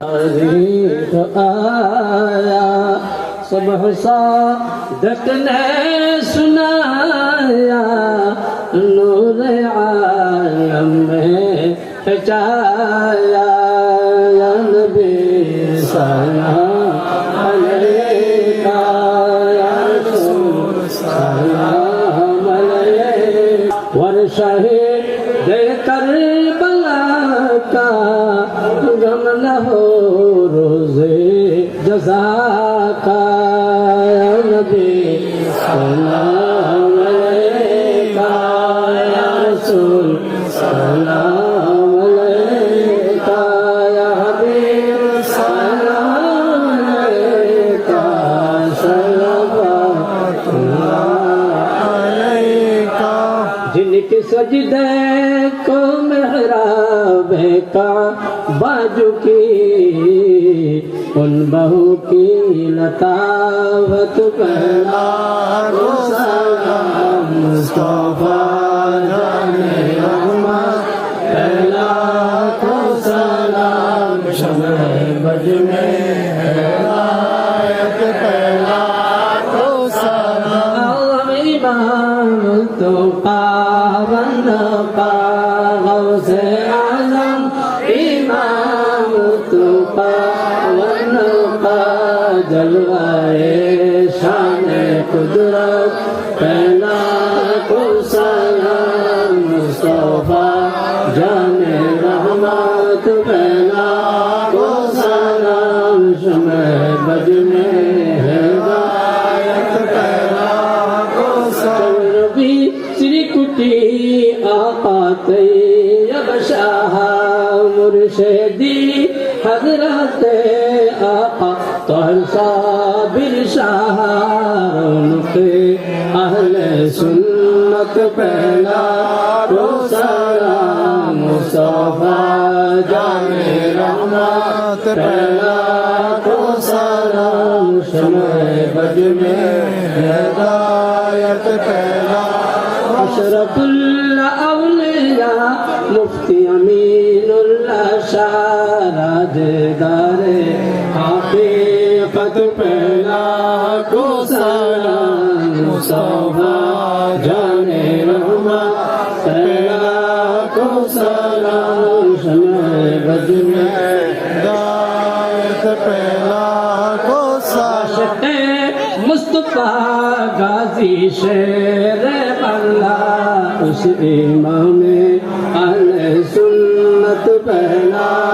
تاریخ آیا، صبح صادق نے سنایا، نور عالم میں پہچایا، یا نبی سلام علیکہ یا رسول سلام دے کربلا کا کرم نہ ہو روز جزا کا نبی سلام علیکہ یا رسول سلام علیکہ یا حبیب سلام علیکہ صلوات اللہ علیکہ جن کے سجدے کو محراب मेहराब का बाजू की उन बहू की लतावत पहला रो सलाम मुस्तफा जाने रहमत पहला को सलाम शमह बज में हिदायत पहला को सलाम इमाम तो पावन पागव से आलम جلوائے شان قدرت، پہلا کو سلام مصطفیٰ، جان رحمت، پہلا کو سلام شمع بج میں ربی سری آقا شاہ مرشدی، حضرت آقا তরসাবির শাহরুখে আহলে সুন্নত পেলা রোসারা মুসাফা জানে রহমত পেলা রোসারা সময় বজমে হেদায়ত পেলা। আশরফুল্লাহ আউলিয়া, মুফতি আমিনুল্লাহ শাহ, রাজদারে को सलाम मुस्तफा जाने रहमत पहला को सलाम शमह बज में पहला को आशिक मुस्तफा गाजी शेर उस इमाम अहले सुन्नत पहला